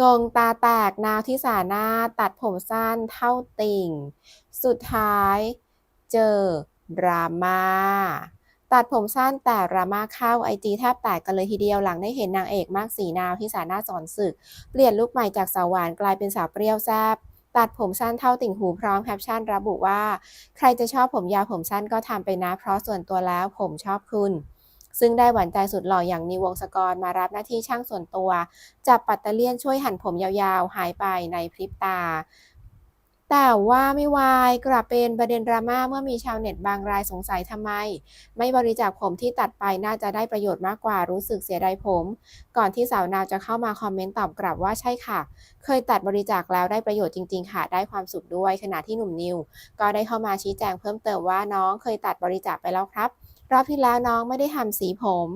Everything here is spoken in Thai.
งงตาแตกนาวที่สาหน้าตัดผมสั้นเท่าติ่ง สุดท้ายเจอดราม่าตัดผมสั้นแต่ดราม่าเข้าไอจีแทบแตกกันเลยทีเดียวหลังได้เห็นนางเอกมากสีนาวที่สาหน้าสอนศึก เปลี่ยนลุคใหม่จากสาวหวานกลายเป็นสาวเปรี้ยวแซบตัดผมสั้นเท่าติ่งหูพร้อมแคปชั่นระบุว่า ใครจะชอบผมยาวผมสั้นก็ทำไปนะ เพราะส่วนตัวแล้วผมชอบคุณ ซึ่งได้หวานใจสุดหล่ออย่างนิววงศกรมารับหน้าที่ช่างส่วนตัว จับปัตเตเลียนช่วยหั่นผมยาวๆ หายไปในพริบตา แต่ว่าไม่วายกลับเป็นประเด็นดราม่าเมื่อมีชาวเน็ตบางรายสงสัยทำไม ไม่บริจาคผมที่ตัดไปน่าจะได้ประโยชน์มากกว่ารู้สึกเสียดายผม ก่อนที่สาวนาวจะเข้ามาคอมเมนต์ตอบกลับว่าใช่ค่ะ เคยตัดบริจาคแล้วได้ประโยชน์จริง ๆ ค่ะได้ความสุขด้วยขณะที่หนุ่มนิว ก็ได้เข้ามาชี้แจงเพิ่มเติมว่าน้องเคยตัดบริจาคไปแล้วครับ รอบที่แล้วน้องไม่ได้ทำสีผม